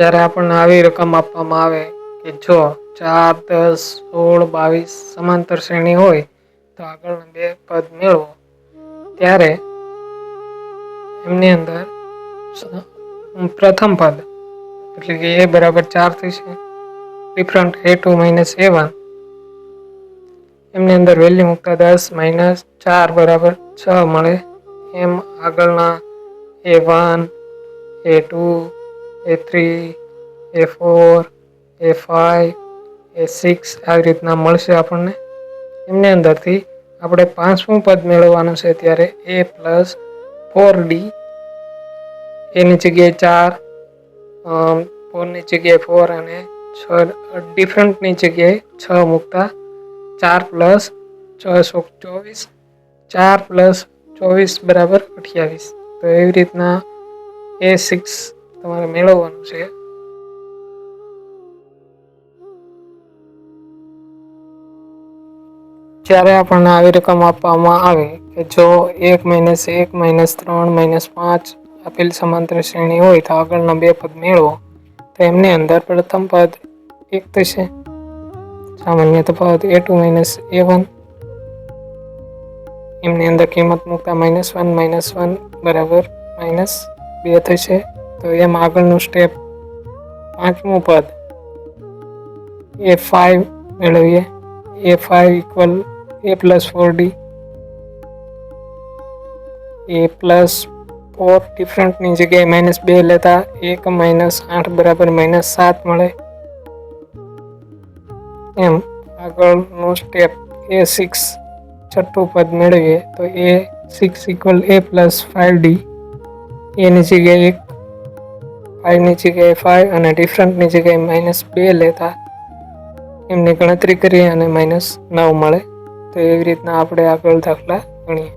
જ્યારે આપણને આવી રકમ આપવામાં આવે કે જો ચાર, દસ, સોળ, બાવીસ સમાંતર શ્રેણી હોય તો આગળના બે પદ મેળવો. ત્યારે એમની અંદર પ્રથમ પદ, એટલે કે એ બરાબર ચાર થશે. Different A two minus A one એમની અંદર વેલ્યુ મૂકતા દસ માઇનસ ચાર બરાબર છ મળે. એમ આગળના A one A two A three A four A five A six આવી રીતના મળશે આપણને. એમની અંદરથી આપણે પાંચમું પદ મેળવવાનું છે ત્યારે એ પ્લસ ફોર ડી એની જગ્યાએ ચાર ફોરની જગ્યાએ ફોર અને છ ડિફરન્ટની જગ્યાએ છ મૂકતા ચાર પ્લસ છ ચોવીસ, ચાર પ્લસ ચોવીસ બરાબર અઠ્યાવીસ. તો એવી રીતના એ સિક્સ તમારે મેળવવાનું છે. જ્યારે આપણને આવી રકમ આપવામાં આવે કે જો એક માઇનસ એક માઇનસ ત્રણ માઇનસ પાંચ આપેલ સમાંતર શ્રેણી હોય તો આગળના બે પદ મેળવો. તો એમની અંદર પ્રથમ પદ એક થશે. સામાન્ય તફાવત A two minus A one એમની અંદર કિંમત મૂકતા માઇનસ વન માઇનસ વન બરાબર માઇનસ બે થશે. તો એમ આગળનું સ્ટેપ પાંચમું પદ એ ફાઈવ મેળવીએ A five equal A plus four D A plus four ડિફરન્ટની જગ્યાએ માઇનસ બે લેતા એક માઇનસ આઠ બરાબર માઇનસ સાત મળે એમ આગળનું સ્ટેપ એ સિક્સ છઠ્ઠું પદ મેળવીએ તો A six equal A plus five D એની જગ્યાએ એક ફાઇવની જગ્યાએ ફાઇવ અને ડિફરન્ટની જગ્યાએ માઇનસ બે લેતા એમની ગણતરી કરીએ અને માઇનસ નવ મળે. તો એવી રીતના આપણે આગળ દાખલા ગણીએ.